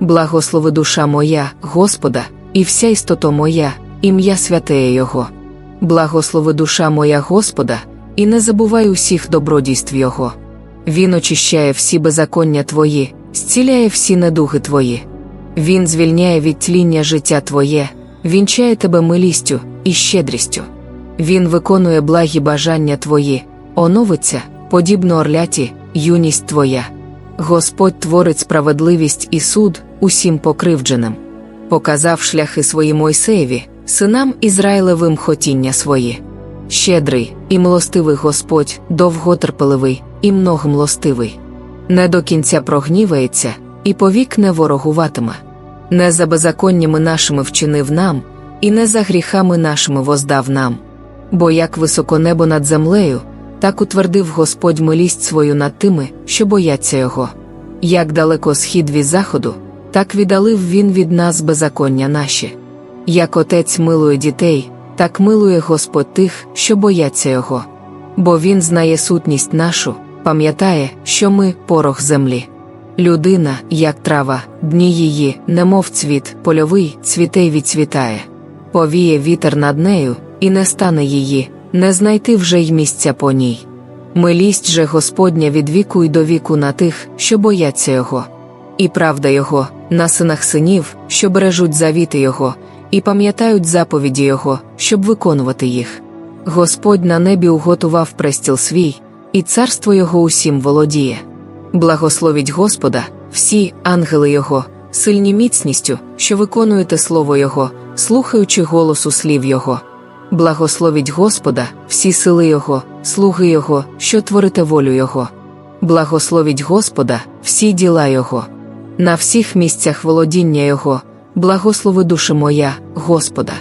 Благослови душа моя, Господа, і вся істота моя, ім'я святеє Його. Благослови душа моя Господа, і не забувай усіх добродійств Його. Він очищає всі беззаконня твої, зціляє всі недуги твої. Він звільняє від тління життя твоє, вінчає тебе милістю і щедрістю. Він виконує благі бажання твої, оновиться, подібно орляті, юність твоя. Господь творить справедливість і суд усім покривдженим. Показав шляхи свої Мойсеєві, синам Ізраїлевим хотіння свої. Щедрий і милостивий Господь, довготерпеливий і многомлостивий. Не до кінця прогнівається, і повік не ворогуватиме. Не за беззаконнями нашими вчинив нам, і не за гріхами нашими воздав нам. Бо як високо небо над землею, так утвердив Господь милість свою над тими, що бояться Його. Як далеко схід від заходу, так віддалив Він від нас беззаконня наші. Як отець милує дітей, так милує Господь тих, що бояться Його. Бо Він знає сутність нашу, пам'ятає, що ми порох землі. Людина, як трава, дні її, немов цвіт, польовий, цвіте й відцвітає. Повіє вітер над нею, і не стане її, не знайти вже й місця по ній. Милість же Господня від віку й до віку на тих, що бояться Його. І правда Його, на синах синів, що бережуть завіти Його, і пам'ятають заповіді Його, щоб виконувати їх. Господь на небі уготував престіл свій, і царство Його усім володіє. Благословіть Господа, всі ангели Його, сильні міцністю, що виконуєте слово Його, слухаючи голосу слів Його. Благословіть Господа, всі сили Його, слуги Його, що творите волю Його. Благословіть Господа, всі діла Його. На всіх місцях володіння Його, благослови душа моя, Господа.